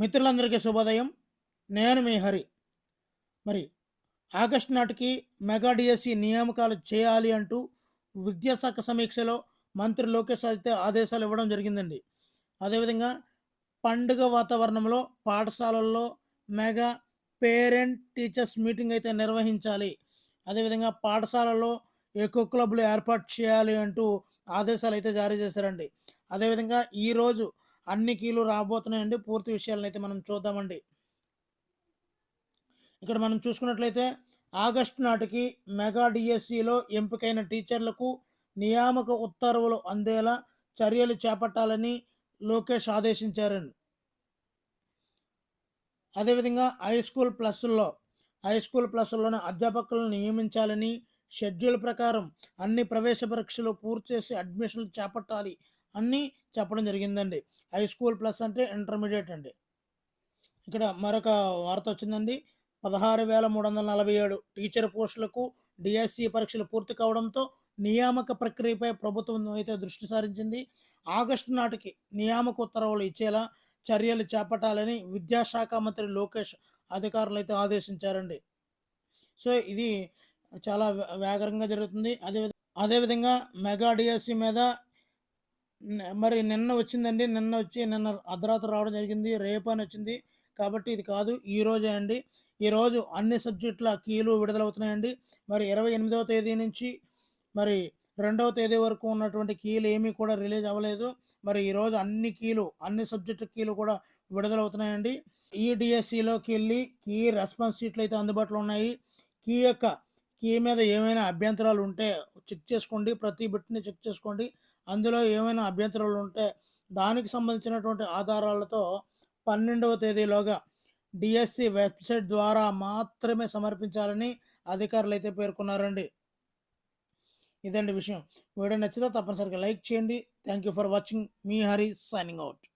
మిత్రులందరికీ శుభోదయం. నేను మీ హరి. మరి ఆగస్టు నాటికి మెగా డిఎస్సి నియామకాలు చేయాలి అంటూ విద్యాశాఖ సమీక్షలో మంత్రి లోకేష్ అయితే ఆదేశాలు ఇవ్వడం జరిగిందండి. అదేవిధంగా పండుగ వాతావరణంలో పాఠశాలల్లో మెగా పేరెంట్ టీచర్స్ మీటింగ్ అయితే నిర్వహించాలి. అదేవిధంగా పాఠశాలలో ఎక్కువ క్లబ్లు ఏర్పాటు చేయాలి అంటూ ఆదేశాలు అయితే జారీ చేశారండి. అదేవిధంగా ఈరోజు అన్ని కీలు రాబోతున్నాయండి. పూర్తి విషయాలను అయితే మనం చూద్దామండి. ఇక్కడ మనం చూసుకున్నట్లయితే ఆగస్టు నాటికి మెగా డిఎస్సిలో ఎంపికైన టీచర్లకు నియామక ఉత్తర్వులు అందేలా చర్యలు చేపట్టాలని లోకేష్ ఆదేశించారండి. అదేవిధంగా హై స్కూల్ ప్లస్లో హై స్కూల్ ప్లస్లోని అధ్యాపకులను నియమించాలని షెడ్యూల్ ప్రకారం అన్ని ప్రవేశ పరీక్షలు పూర్తి చేసి అడ్మిషన్లు చేపట్టాలి అన్నీ చెప్పడం జరిగిందండి. హై స్కూల్ ప్లస్ అంటే ఇంటర్మీడియట్ అండి. ఇక్కడ మరొక వార్త వచ్చిందండి. పదహారు వేల మూడు వందల నలభై ఏడు టీచర్ పోస్టులకు డిఎస్సి పరీక్షలు పూర్తి కావడంతో నియామక ప్రక్రియపై ప్రభుత్వం అయితే దృష్టి సారించింది. ఆగస్టు నాటికి నియామక ఉత్తర్వులు ఇచ్చేలా చర్యలు చేపట్టాలని విద్యాశాఖ మంత్రి లోకేష్ అధికారులు అయితే ఆదేశించారండి. సో ఇది చాలా వే- వేగంగా జరుగుతుంది. అదే అదేవిధంగా మెగా డిఎస్సి మీద మరి నిన్న వచ్చిందండి. నిన్న వచ్చి నిన్న అర్ధరాత్రి రావడం జరిగింది. రేపు అని వచ్చింది. కాబట్టి ఇది కాదు. ఈ రోజే అండి. ఈరోజు అన్ని సబ్జెక్టుల కీలు విడుదలవుతున్నాయండి. మరి ఇరవై ఎనిమిదవ తేదీ నుంచి మరి రెండవ తేదీ వరకు ఉన్నటువంటి కీలు ఏమీ కూడా రిలీజ్ అవ్వలేదు. మరి ఈరోజు అన్ని కీలు అన్ని సబ్జెక్టు కీలు కూడా విడుదలవుతున్నాయండి. ఈ డిఎస్సిలోకి వెళ్ళి కీ రెస్పాన్స్ షీట్లు అయితే అందుబాటులో ఉన్నాయి. కీ యొక్క కీ మీద ఏమైనా అభ్యంతరాలు ఉంటే చెక్ చేసుకోండి ప్రతి బిట్ని చెక్ చేసుకోండి. అందులో ఏమైనా అభ్యంతరాలు ఉంటే దానికి సంబంధించినటువంటి ఆధారాలతో పన్నెండవ తేదీలోగా డిఎస్సి వెబ్సైట్ ద్వారా మాత్రమే సమర్పించాలని అధికారులు అయితే పేర్కొన్నారండి. ఇదండి విషయం. వీడియో నచ్చితే తప్పనిసరిగా లైక్ చేయండి. Thank you for watching. Me Hari signing out